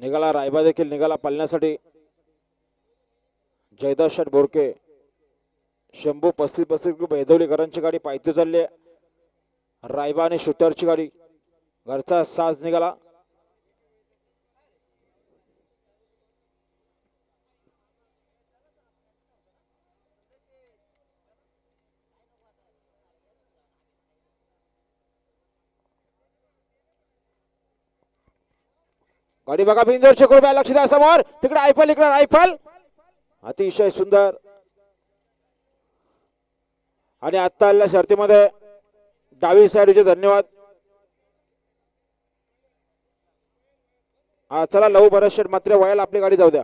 निघाला रायबा देखील निघाला पालण्यासाठी. जयदास शट बोरके शंभू पस्तीस पस्तीस ग्रुप ऐदवलीकरांची गाडी पायथी चालली आहे. रायबा आणि शूटरची गाडी घरचा साज निघाला. गाडी बघा बिंदोरचे कृपया लक्ष द्या समोर. तिकडे आयफल इकडे रायफल. अतिशय सुंदर. आणि आत्ता आलेल्या शर्तीमध्ये डावी साईडचे धन्यवाद. हा, चला लव भरत शेठ मात्र वयाला आपली गाडी जाऊ द्या.